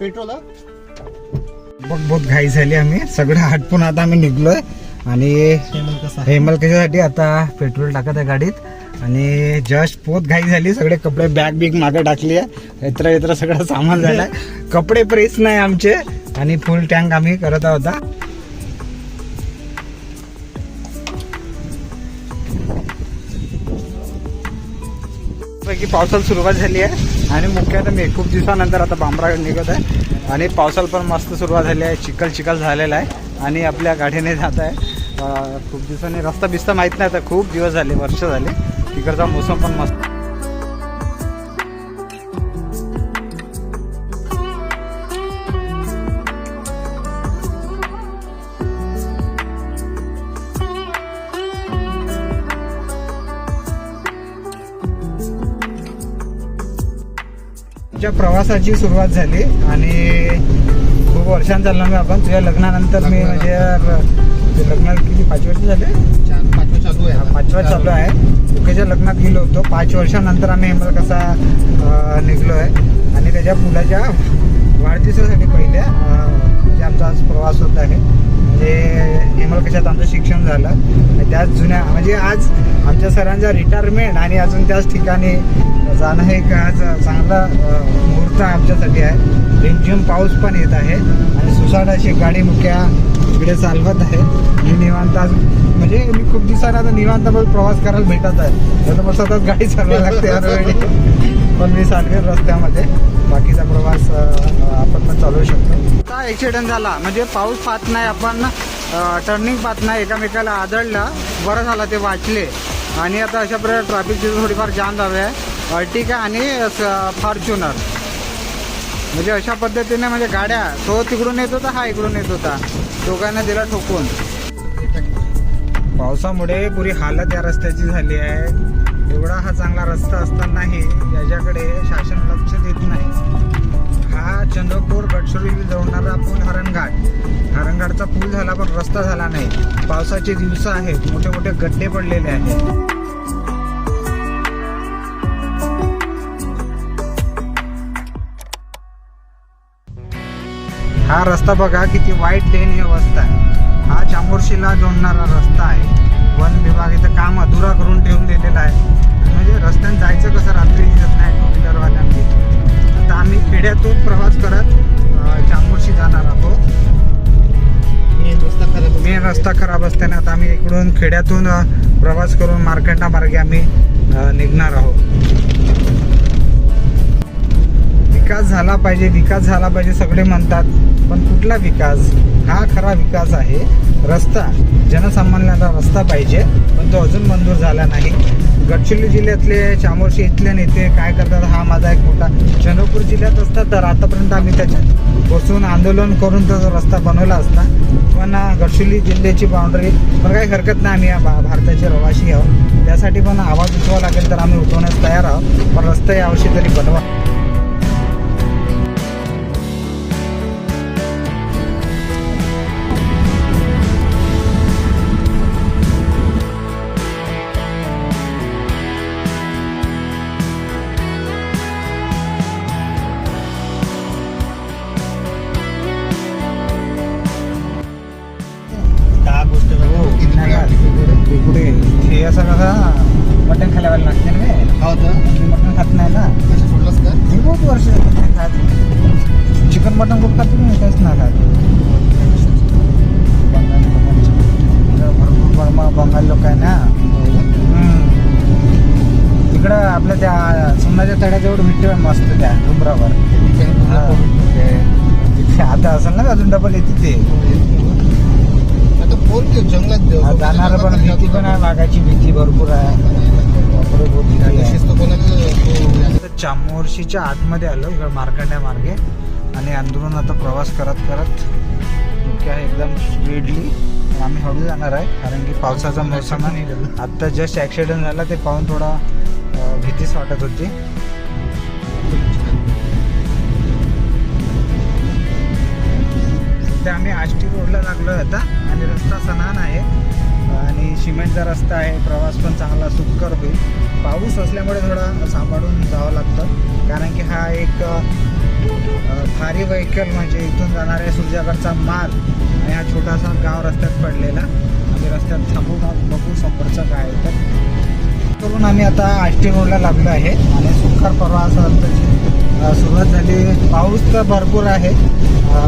Petrol? बघ बहुत घाई झाली आम्ही. सगळं हटपून आता आम्ही निघलोय. आणि हेमल कशासाठी आता पेट्रोल टाकत आहे गाडीत. आणि जस्ट पोत घाई झाली. सगळे कपडे बॅग बिग मागे टाकली आहे. इतर इतर सगळं सामान झालंय. कपडे प्रेस नाही आमचे. आणि फुल टँक आम्ही करत आहोत आता. पावसाला सुरुवात झाली आहे. आणि मुख्यतः मी खूप दिवसानंतर आता बांबरा निघत आहे. आणि पावसाला पण मस्त सुरुवात झाली आहे. चिखल चिखल झालेला आहे. आणि आपल्या गाडीने जात आहे. खूप दिवसांनी रस्ता बिस्ता माहीत नाही आता. खूप दिवस झाले वर्ष झाले. तिकडचा मोसम पण मस्त. तुझ्या प्रवासाची सुरुवात झाली आणि खूप वर्षांत चाललो मी आपण. तुझ्या लग्नानंतर मी म्हणजे ते लग्नाला किती पाच वर्ष झाले? चार पाचवा चालू आहे. हा, पाचवा चालू आहे. मुकेच्या लग्नात गेलो होतो. पाच वर्षानंतर आम्ही हेमल कसा निघलो आहे. आणि त्याच्या मुलाच्या वाढदिवसासाठी पहिले अं, म्हणजे आमचा आज प्रवास होत आहे. म्हणजे हेमल कशात आमचं शिक्षण झालं. आणि त्याच जुन्या म्हणजे आज आमच्या सरांचा रिटायरमेंट आणि अजून त्याच ठिकाणी जाणं हे एक आज चांगला मुहूर्त आमच्यासाठी आहे. रिमझिम पाऊस पण येत आहे आणि सुसाट अशी गाडी मुख्या इकडे चालवत आहे. मी निवांत आज म्हणजे मी खूप दिवसांनी आता निवांत प्रवास करायला भेटत आहे. तर मग सतत गाडी चालवायला लागते पण मी चालवेल रस्त्यामध्ये. बाकीचा प्रवास आपण पण चालवू शकतो. का ॲक्सिडेंट झाला? म्हणजे पाऊस पाहत नाही आपण टर्निंग पाहत नाही. एकामेकाला आदळला. बरं झाला ते वाचले. आणि आता अशा प्रकारे ट्रॅफिकची थोडीफार जाम झाली आहे. अर्टिका आणि फॉर्च्युनर म्हणजे अशा पद्धतीने म्हणजे गाड्या तो तिकडून येत होता हा इकडून येत होता. दोघांना दिला ठोकून. पावसामुळे पुरी हालत या रस्त्याची झाली आहे. एवढा हा चांगला रस्ता असतानाही याच्याकडे शासन लक्ष देत नाही. हा चंद्रपूर गडचिरोली जोडणारा पूल हरणघाट. हरणघाटचा पूल झाला पण रस्ता झाला नाही. पावसाचे दिवस आहेत मोठे मोठे गड्डे पडलेले आहेत. हा रस्ता बघा किती वाईट लेन अवस्था आहे. हा चामोर्शीला जोडणारा रस्ता आहे. वन विभाग इथं काम अधुरा करून ठेवून दिलेला आहे. म्हणजे रस्त्याने जायचं कसं रात्री दिसत नाही टू व्हीलरवाल्यांनी आता आम्ही खेड्यातून प्रवास करत चामोर्शी जाणार आहोत. मेन रस्ता खराब असताना आता आम्ही इकडून खेड्यातून प्रवास करून मार्कंडा मार्गे आम्ही निघणार आहोत. विकास झाला पाहिजे विकास झाला पाहिजे सगळे म्हणतात. पण कुठला विकास? हा खरा विकास आहे. रस्ता. जनसामान्याला रस्ता पाहिजे. पण तो अजून मंजूर झाला नाही. गडचिरोली जिल्ह्यातले चामोर्शी इथले नेते काय करतात? हा माझा एक मोठा चंद्रपूर जिल्ह्यात असतात तर आतापर्यंत आम्ही त्याच्यात बसून आंदोलन करून तो रस्ता बनवला असता. पण गडचिरोली जिल्ह्याची बाउंड्री पण काही हरकत नाही. आम्ही या भा- भारताचे रवाशी आहोत. त्यासाठी पण आवाज उठवावा लागेल तर आम्ही उठवण्यास तयार आहोत. पण रस्ता यावर्षी तरी बनवा. हे असं कसं मटण खाल्यावर लागते ना बे. हा होतं मी मटण खात नाही ना? कसं सोडलंस का? मी खूप वर्ष खात चिकन मटण खूप खात मी नाही खात बंगाली लोकांचं. इकडं भरपूर बर्मा बंगाली लोक आहे ना. तिकडं आपल्या त्या सोनाच्या तड्याजवळ भेटते मस्त त्या डोंगरावर. तिथे आता असेल ना अजून डबल येते ते. फोन जंगलात जाणार पण भीती पण आहे वाघाची भीती भरपूर आहे. चामोर्शीच्या आतमध्ये आलो इकडं मार्कंड्या मार्गे. आणि अंदरून आता प्रवास करत करत आहे एकदम स्पीडली आम्ही हळू जाणार आहे कारण की पावसाचा मोसम आत्ता जस्ट ॲक्सिडेंट झाला ते पाहून थोडा भीतीच वाटत होती. आम्ही आष्टी रोडला लागलो आता. म्हणजे रस्ता सणान आहे. आणि सिमेंटचा रस्ता आहे. प्रवास पण चांगला सुखकर होईल. पाऊस असल्यामुळे थोडा सांभाळून जावं लागतं. कारण की हा एक भारी व्हेकल म्हणजे इथून जाणाऱ्या सूर्याकडचा मार्ग आणि हा छोटासा गाव रस्त्यात पडलेला. आम्ही रस्त्यात थांबू बघून बघू काय आहे तर करून आम्ही आता आष्टी रोडला लागलो आहे. आणि सुखर प्रवासाची सुरुवात झाली. पाऊस तर भरपूर आहे.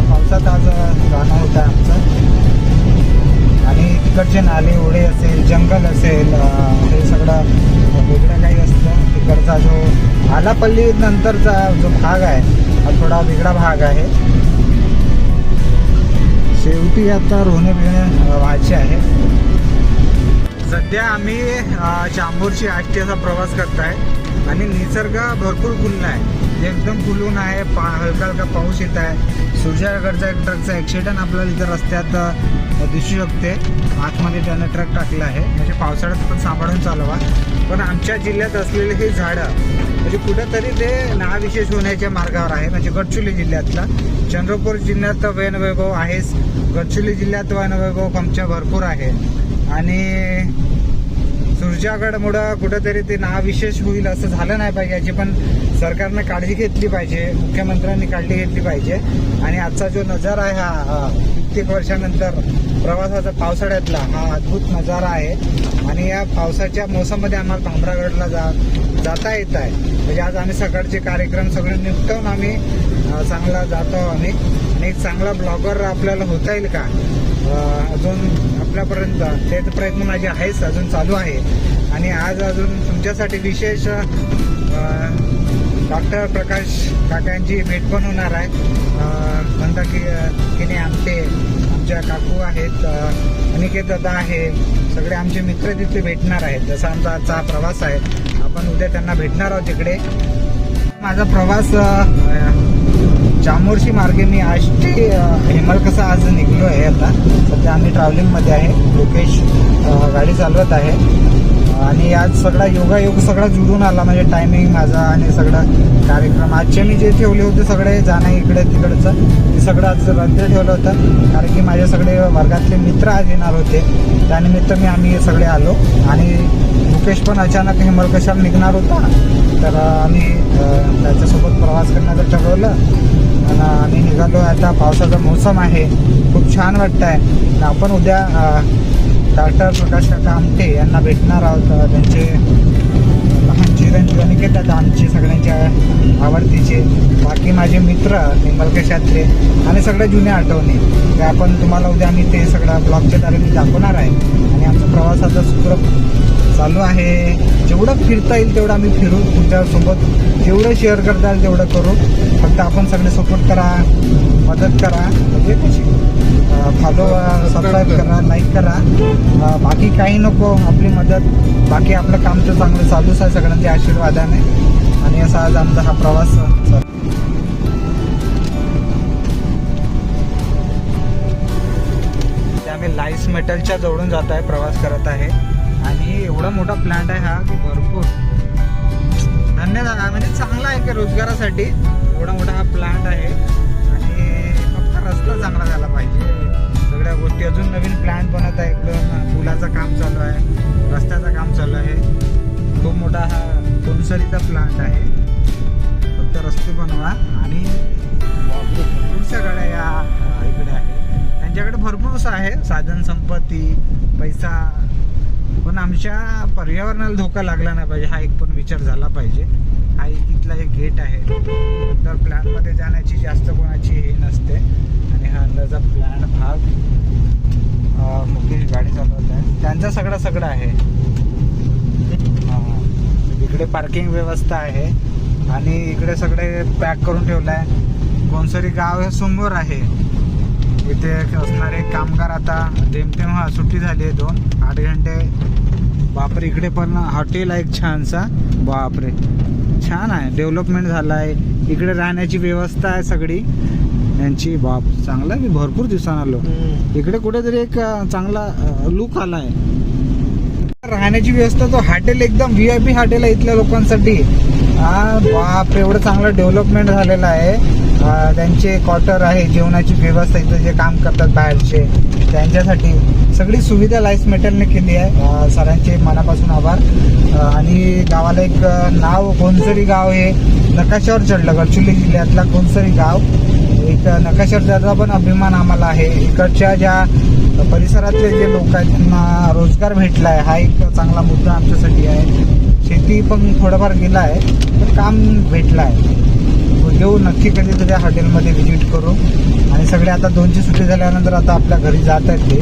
पावसात आज जाणं होतं आमचं. आणि तिकडचे नाले ओढे असेल जंगल असेल हे सगळं वेगळं काही असतं. तिकडचा जो आलापल्ली नंतरचा जो भाग आहे हा थोडा वेगळा भाग आहे. शेवटी आता रोहणे बिहणे व्हायचे आहे. सध्या आम्ही चांबूरची आष्टी असा प्रवास आहे आणि निसर्ग भरपूर खुलला आहे. जे एकदम खुलून आहे पा हलका हलका पाऊस येत आहे. सूर्याकडचा एक ट्रकचा ॲक्सिडेंट आपल्याला इथं रस्त्यात दिसू शकते. आतमध्ये त्यानं ट्रक टाकला आहे. म्हणजे पावसाळ्यात पण सांभाळून चालवा. पण आमच्या जिल्ह्यात असलेले हे झाडं म्हणजे कुठंतरी ते नाविशेष होण्याच्या मार्गावर आहे. म्हणजे गडचिरोली जिल्ह्यातला. चंद्रपूर जिल्ह्यात वैनवैभव आहेच. गडचिरोली जिल्ह्यात वैनवैभव आमच्या भरपूर आहे. आणि सुरजागडमुळं कुठंतरी ते नाविशेष होईल असं झालं नाही पाहिजे. याची पण सरकारनं काळजी घेतली पाहिजे. मुख्यमंत्र्यांनी काळजी घेतली पाहिजे. आणि आजचा जो नजारा आहे हा कित्येक वर्षानंतर प्रवासाचा पावसाळ्यातला हा अद्भुत नजारा आहे. आणि या पावसाच्या मोसममध्ये आम्हाला भांबरागडला जा जाता येत आहे. म्हणजे आज आम्ही सकाळचे कार्यक्रम सगळे निपटवून आम्ही चांगला जातो आम्ही. आणि एक चांगला ब्लॉगर आपल्याला होता येईल का? अजून आपल्यापर्यंत तेच प्रयत्न माझे आहेच अजून चालू आहे. आणि आज अजून तुमच्यासाठी विशेष डॉक्टर प्रकाश काकांची भेट पण होणार आहे. म्हणता की नाही आमचे आमच्या काकू आहेत अनिकेत दादा आहे. सगळे आमचे मित्र तिथे भेटणार आहेत. जसा आमचा आजचा हा प्रवास आहे आपण उद्या त्यांना भेटणार आहोत तिकडे. माझा प्रवास अ, चामोर्शी मार्गे मी आष्टी हेमल कसा आज निघलो आहे आता. सध्या आम्ही ट्रॅव्हलिंगमध्ये आहे. लोकेश गाडी चालवत आहे. आणि आज सगळा योगायोग सगळा जुडून आला म्हणजे टायमिंग माझा आणि सगळं कार्यक्रम. आजचे मी जे ठेवले होते सगळे जाणं इकडे तिकडचं ते सगळं आज रद्द ठेवलं होतं. कारण की माझे सगळे वर्गातले मित्र आज येणार होते. त्यानिमित्त मी आम्ही सगळे आलो. आणि मुकेश पण अचानक हेमल कशाला निघणार होता. तर आम्ही त्याच्यासोबत प्रवास करण्याचं ठरवलं. आणि आम्ही निघालो. आता पावसाचा मोसम आहे. खूप छान वाटतं आहे आपण उद्या डॉक्टर प्रकाश काका आमटे यांना भेटणार आहोत. त्यांचे लहान चिरंजीव अनिकेत आता आमचे सगळ्यांच्या आवडतीचे बाकी माझे मित्र निंबलके शास्त्रे आणि सगळ्या जुन्या आठवणी ते आपण तुम्हाला उद्या आम्ही ते सगळं ब्लॉगच्या द्वारे मी दाखवणार आहे. आणि आमचा प्रवासाचा सुखरूप चालू आहे. जेवढं फिरता येईल तेवढं आम्ही फिरू. तुमच्यासोबत जेवढं शेअर करता येईल तेवढं करू. फक्त आपण सगळे सपोर्ट करा मदत करा. म्हणजे कशी फॉलो सबस्क्राईब uh, करा लाईक करा. बाकी काही नको आपली मदत. बाकी आपलं काम तर चांगलं चालूच आहे सगळ्यांच्या आशीर्वादाने. आणि असा आज आमचा हा प्रवास ते आम्ही लाईस मेटलच्या जवळून जात आहे प्रवास करत आहे. आणि एवढा मोठा प्लांट आहे हा की भरपूर. धन्यवाद म्हणजे चांगला आहे की रोजगारासाठी. एवढा मोठा हा प्लांट आहे. आणि फक्त रस्ता चांगला झाला पाहिजे. सगळ्या गोष्टी. अजून नवीन प्लॅन बनत आहे इकडं पुलाचं काम चालू आहे. रस्त्याचं काम चालू आहे. खूप मोठा हा कोनसरीचा प्लांट आहे. फक्त रस्ते बनवा आणि पुढच्या गाड्या या इकडे आहे. त्यांच्याकडे भरपूर आहे. साधन संपत्ती पैसा. पण आमच्या पर्यावरणाला धोका लागला नाही पाहिजे. हा एक पण विचार झाला पाहिजे. हा एक इथला एक गेट आहे. तर प्लॅनमध्ये जाण्याची जास्त कोणाची हे नसते. आणि हा अंदाजा प्लॅन भाग मुकेश गाडी चालवत आहे. त्यांचा सगळा सगळं आहे. इकडे पार्किंग व्यवस्था आहे. आणि इकडे सगळे पॅक करून ठेवलं आहे कोणसरी गाव हे समोर आहे. इथे असणारे कामगार आता जेमतेम हा सुट्टी झाली आहे दोन आठ घंटे. बापरे इकडे पण हॉटेल आहे एक छानसा. बापरे. छान आहे. डेव्हलपमेंट झाला आहे इकडे राहण्याची व्यवस्था आहे सगळी. यांची बाप चांगला मी भरपूर दिवसांना आलो. इकडे कुठेतरी एक चांगला लुक आला आहे राहण्याची व्यवस्था तो हॉटेल एकदम व्ही आय पी हॉटेल आहे इथल्या लोकांसाठी. हा बाप एवढं चांगलं डेव्हलपमेंट झालेलं आहे. त्यांचे क्वार्टर आहे जेवणाची व्यवस्था इथं जे काम करतात बाहेरचे त्यांच्यासाठी. सगळी सुविधा लाईफ मेटलने केली आहे. सरांचे मनापासून आभार. आणि गावाला एक नाव कोणसरी गाव हे नकाशावर चढलं. गडचिरोली जिल्ह्यातला कोणतरी गाव. एक नकाशावर पण अभिमान आम्हाला आहे. इकडच्या ज्या परिसरातले जे लोक आहेत त्यांना रोजगार भेटला आहे हा एक चांगला मुद्दा आमच्यासाठी आहे. शेती पण थोडंफार गेला आहे तर काम भेटलं आहे येऊ नक्की कधीतरी हॉटेलमध्ये व्हिजिट करू. आणि सगळे आता दोनची सुट्टी झाल्यानंतर आता आपल्या घरी जात आहेत ते.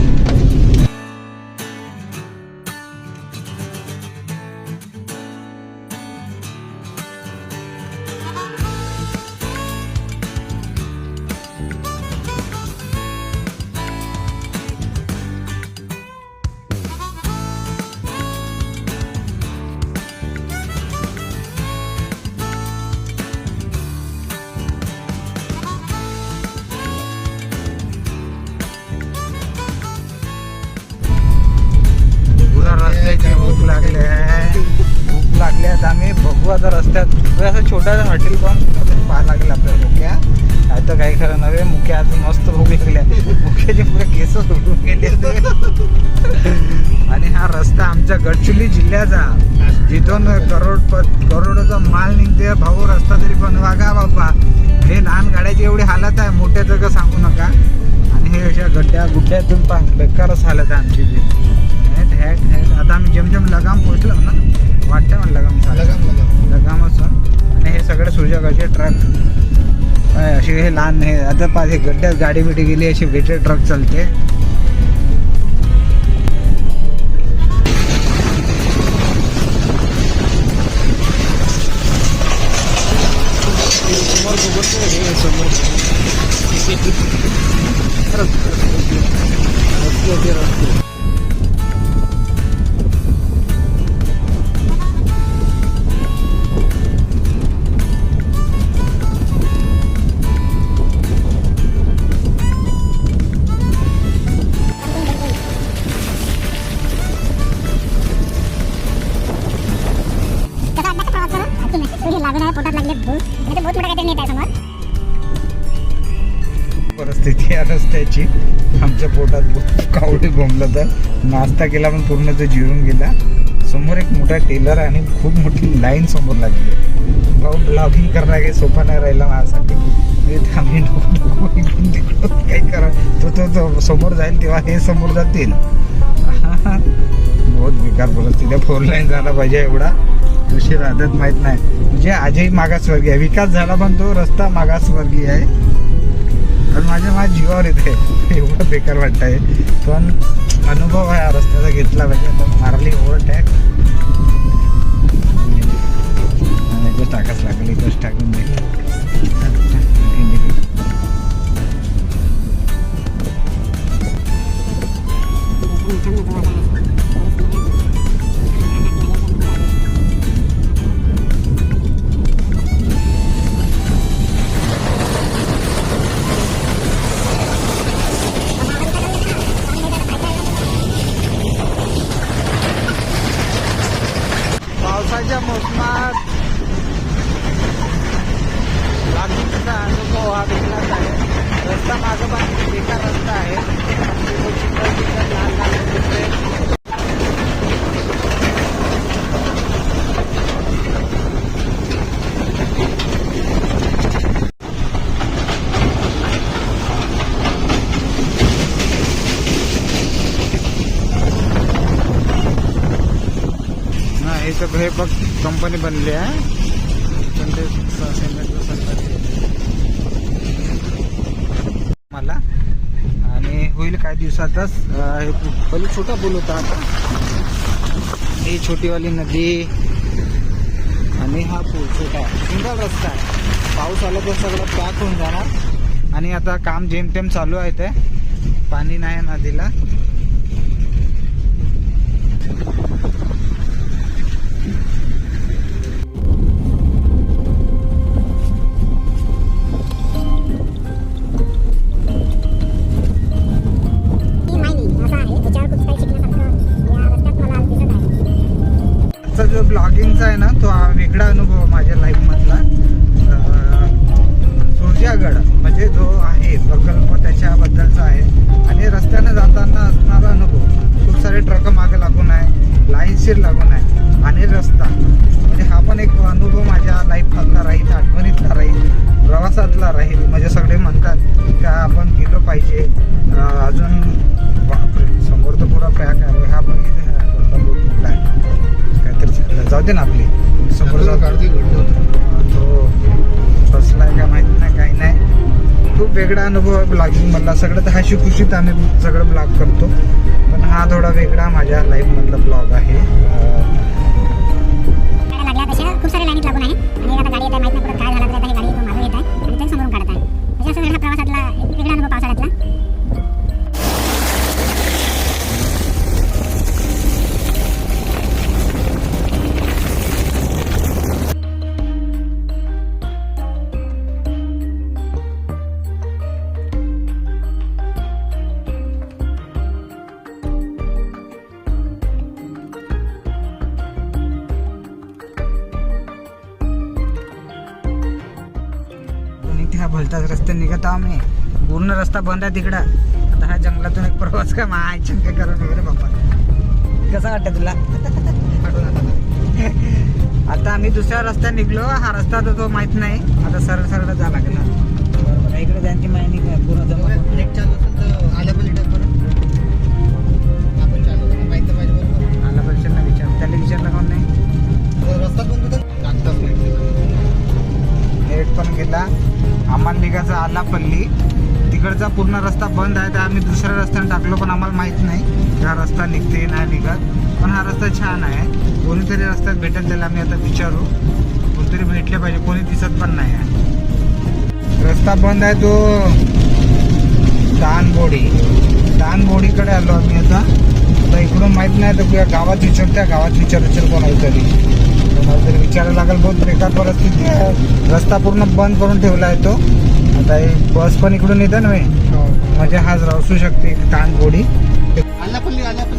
तर असं छोटासा हॉटेल पण पाहायला लागेल आपल्या मुक्या. आता तर काही खरं नव्हे मुक्या आज मस्त भूक लागल्या आहे. मुक्याचे पुरे केस उडून गेले. आणि हा रस्ता आमच्या गडचिरोली जिल्ह्याचा. जिथून करोड करोडोचा माल निघते भाऊ रस्ता तरी पण वागा बाबा हे लहान गाड्याची एवढी हालत आहे मोठ्या का सांगू नका. आणि हे अशा गड्ड्या गुड्ड्यातून पण बेकारच हालत आहे आमची ती हॅट हॅट हॅट आता आम्ही जमजम लगाम पोहोचलो ना. वाटतं मला लगाम लगाम लगाम आणि हे सगळे सूर्यगाचे ट्रक. असे हे लहान हे आता पा हे गड्ड्यात गाडी बिडी गेली अशी वेटे ट्रक चालते. समोर. म्हटलं तर नाश्ता केला पण पूर्ण तो जिरून गेला. समोर एक मोठा टेलर आणि खूप मोठी लाईन समोर लागली. आहे भाऊ ब्लॉगिंग करणं काही सोपा नाही राहिला माझ्यासाठी. मी थांबी नको नको तिकडून काही करा. तो तो तो समोर जाईल तेव्हा हे समोर जातील. बहुत बेकार बोलत तिथे फोर लाईन झाला पाहिजे एवढा. उशीर राहतात माहीत नाही. म्हणजे आजही मागासवर्गीय आहे. विकास झाला पण तो रस्ता मागासवर्गीय आहे. पण माझ्या माझ्या जीवावर येते एवढं बेकार वाटत आहे पण अनुभव आहे रस्त्याचा घेतला पाहिजे. तर मारली ओव्हरटॅक. एकच टाकाच लागेल एकच टाकून दे. कंपनी बनली आहे. म्हणजे पण ते मला. आणि होईल काही दिवसातच हे पहिले छोटा पूल होता ही छोटीवाली नदी. आणि हा पूल छोटा सिंगल रस्ता आहे. पाऊस आला तर सगळं पॅक होऊन जाणार. आणि आता काम जेमतेम चालू आहे ते. पाणी नाही आहे नदीला. रस्त्याने जाताना असणारा अनुभव. खूप सारे ट्रक मागे लागून आहे लाईनशीर लागून आहे आणि रस्ता. म्हणजे हा पण एक अनुभव माझ्या लाईफमधला राहील आठवणीतला राहील प्रवासातला राहील. म्हणजे सगळे म्हणतात का आपण गेलो पाहिजे. अजून समोर तर पुरा पॅक आहे. हा पण इथे मोठा आहे काहीतरी झालं. जाऊ दे ना आपली. समोर जाऊ काढते घडलं तो का माहीत नाही काही नाही. खूप वेगळा अनुभव आहे ब्लॉगिंग मधला सगळं तर हशी खुशीत आम्ही सगळं ब्लॉग करतो. पण हा थोडा वेगळा माझ्या लाईफ मधला ब्लॉग आहे. खूप लाईनीत लागून आहे. आणि आता गाडी येत आहे नाही काय झालं तर गाडी येत आहे. आणि ते समोरून काढत आहे. म्हणजे असं सगळा प्रवासातला वेगळा अनुभव पावसाळ्यातला रस्ता बंद आहे तिकडं. आता हा जंगलातून एक प्रवास का माय चंक करून वगैरे बाप्पा कसं वाटतं तुला? आता आम्ही दुसऱ्या रस्त्याने निघलो. हा रस्ता तर तो माहीत नाही. आता सरळ सरळ जा लागला बरोबर इकडे त्यांची माहिती भेटेल त्याला आम्ही आता विचारू. कोणतरी भेटले पाहिजे कोणी दिसत पण नाही आहे. रस्ता बंद आहे तो दानबोडी. दानबोडीकडे आलो आम्ही आता. आता इकडून माहीत नाही तर तुझ्या गावात विचार त्या गावात विचार विचार कोणाला तरी. कोणाला तरी विचारायला लागेल बहुत बेकार परिस्थिती आहे. रस्ता पूर्ण बंद करून ठेवला आहे तो. आता हे बस पण इकडून येते ना. म्हणजे हाच राहू शकते दानबोडी. आल्यापल्ली आल्यापल्ली हा?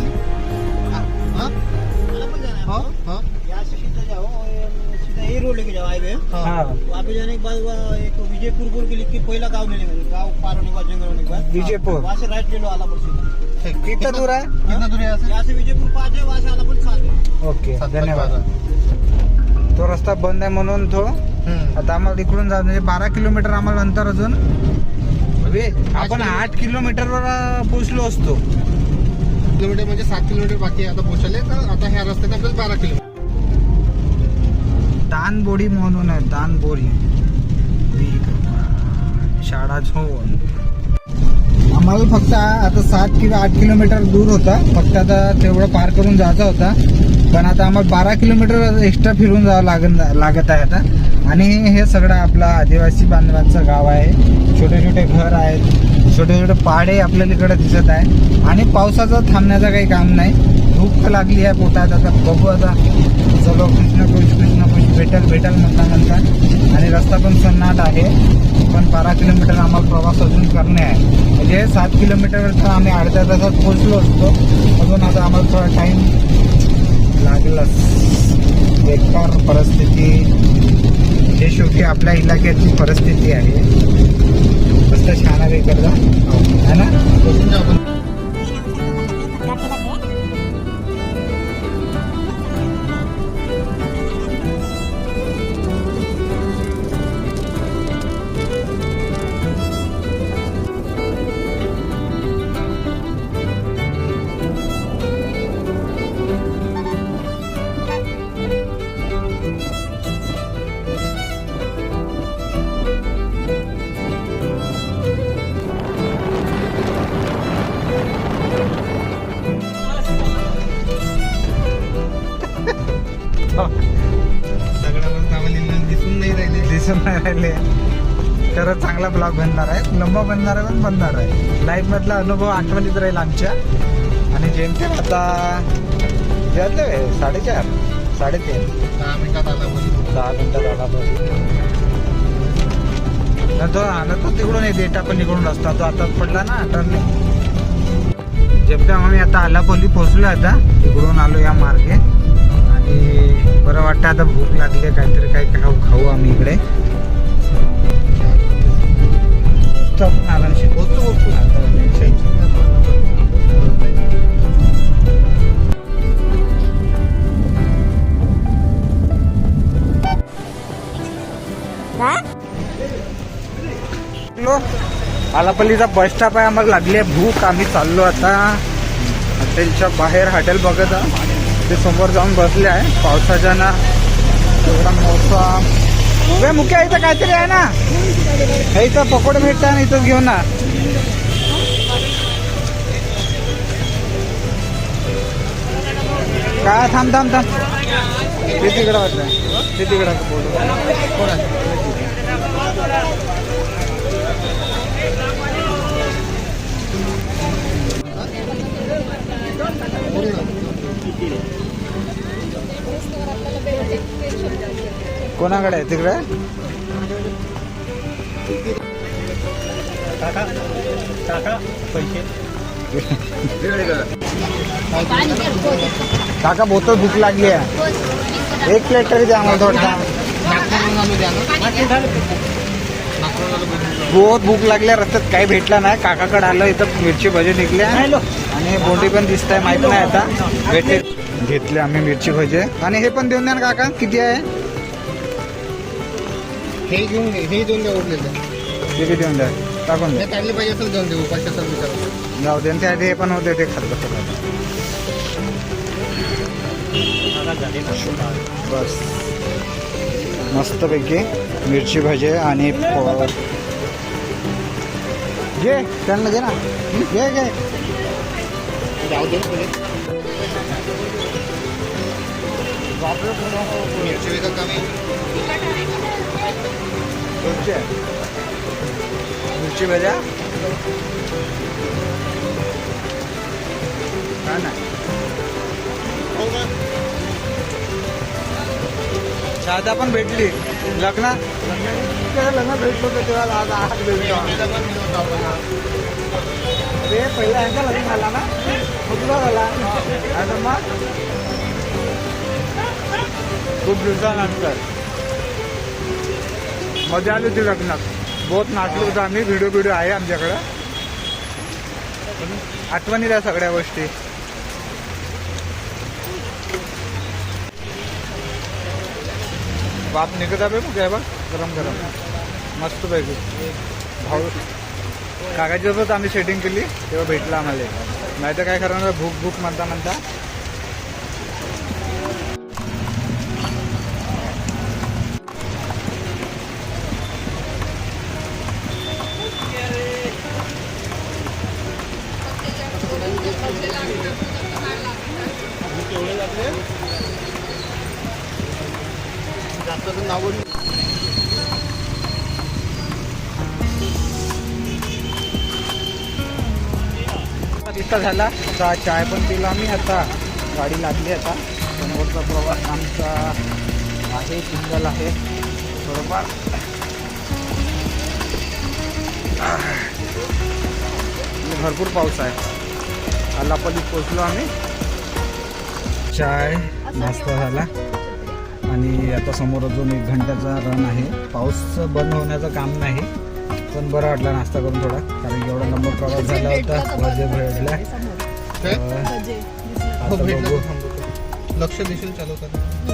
ये रोड लेके जाओ हाईवे हा. वहाँ पे जाने के बाद वहाँ एक विजयपुर बोल के लिख के पहला गाँव ले लेंगे गाँव पार होने के बाद जंगल होने के बाद विजयपुर वहाँ से राइट ले लो. कितना दूर आहे? कितना दूर है यहाँ से विजयपुर पाँच है वहाँ से आलापुर सात है ओके धन्यवाद. तो रस्ता बंद आहे म्हणून तो. आता आम्हाला इकडून जा म्हणजे बारा किलोमीटर आम्हाला अंतर अजून. अबे, आपण आठ किलोमीटरवर पोहोचलो असतो. किलोमीटर म्हणजे सात किलोमीटर बाकी आता पोचायला तर आता ह्या रस्त्याने आपल्याला बारा किलोमीटर दानबोडी म्हणून आहे दानबोडी शाळा झोन आम्हाला फक्त आता सात किंवा आठ किलोमीटर दूर होता. फक्त आता तेवढं पार करून जायचा होता. पण आता आम्हाला बारा किलोमीटर एक्स्ट्रा फिरून जावं लागन लागत आहे आता. आणि हे सगळं आपला आदिवासी बांधवांचं गाव आहे. छोटे छोटे घर आहेत. छोटे छोटे पाडे आपल्याला इकडे दिसत आहे. आणि पावसाचं थांबण्याचं काही काम नाही. भूक लागली आहे पोटात. आता बघू आता. चलो कृष्ण कुछ कृष्ण कुछ भेटल भेटल म्हणता म्हणता. आणि रस्ता पण सन्नाट आहे. पण बारा किलोमीटर आम्हाला प्रवास अजून करणे आहे. म्हणजे सात किलोमीटर तर आम्ही अर्ध्या तासात पोहोचलो असतो. अजून आता आम्हाला थोडा टाईम लागलाच. बेकार परिस्थिती. हे शेवटी आपल्या इलाक्याची परिस्थिती आहे. मस्त छान आहे करता. है ना? दिसून नाही राहिले. खरंच चांगला ब्लॉग बनणार आहे. लंबा बनणार आहे पण बनणार आहे. लाईफ मधला अनुभव आठवणीत राहील आमच्या. आणि जेमतेम आता काय? साडेचार साडेतीन. दहा मिनिटात आला दहा मिनिटात आला तो आला तो तिकडून येते डेटा पण इकडून रस्ता. तो आता पडला ना टर्निंग जेमतेम आम्ही आता आलापोली पोहोचलो आता. इकडून आलो या मार्गे. आणि बरं वाटतं आता भूक लागली आहे, काहीतरी काही खाऊ खाऊ आम्ही इकडे. आरामशी पोहोचतो आलापल्लीचा बस स्टॉप आहे आम्हाला लागली आहे. भूक आम्ही चाललो आता. हॉटेलच्या बाहेर हॉटेल बघत ते समोर जाऊन बसले आहे. पावसाच्या ना एवढा मोसम वे मुख्य इथं काहीतरी आहे ना? हे इथं पकोडे भेटतात ना इथंच घेऊन ना काय? थांब थांब थांब. ते तिकडं वाटलं. ते तिकडं बोलू. कोण आहे? कोणाकडे? आहे तिकडे? काका बोतल भूक लागली आहे. एक प्लेट तरी द्या आम्हाला थोडं. बहुत भूक लागल्या रस्त्यात काही भेटला नाही. काकाकडे आलं इथं मिरची भजी निघल्या आणि बोंडी पण दिसत आहे माहीत नाही आता. भेटते घेतले आम्ही मिरची भजी. आणि हे पण देऊन द्या ना काका किती आहे? हे घेऊन घे हे दोन द्या उरलेलं. किती देऊन द्या टाकून हे द्या काढले पाहिजे असेल दोन देऊ उपाशी असेल विचार जाऊ दे आणि त्याआधी हे पण होते ते खात बसत बस. मस्तपैकी मिरची भजी आणि प- घे त्यांना घे ना. घे घे. जाऊ दे मिरची वेगळं कमी दोनशे मिरची भज्या काय नाही. शादा पण भेटली लग्न लग्न भेटलो होतं तेव्हा आज आठ भेटलो ते पहिला यांचा लग्न झाला ना मग झाला आता मग खूप दिवसानंतर. मजा आली होती लग्नात. बहुत नाचलो होतो आम्ही व्हिडिओ व्हिडिओ आहे आमच्याकडं. पण आठवणी द्या सगळ्या गोष्टी. बाप निघत आहे मग काय बा? गरम गरम. मस्त पैकी. भाऊ काकाच्यासोबत आम्ही सेटिंग केली तेव्हा भेटला आम्हाला. नाही तर काय करणार भूक भूक म्हणता म्हणता. जास्त तर इतका झाला. आता चाय पण पिला आम्ही. आता गाडी लागली आता. समोरचा प्रवास आमचा आहे सिंगल आहे. बरोबर. भरपूर पाऊस आहे. आलापल्लीत पोचलो आम्ही. चाय नाश्ता झाला. आणि आता समोर अजून एक घंट्याचा रन आहे. पाऊस बंद होण्याचं काम नाही पण बरं वाटला नाश्ता करून थोडा कारण एवढा लंबा प्रवास झाला होता भजे भेटल्या. हो भेटलं. लक्ष दिसेल चालवतात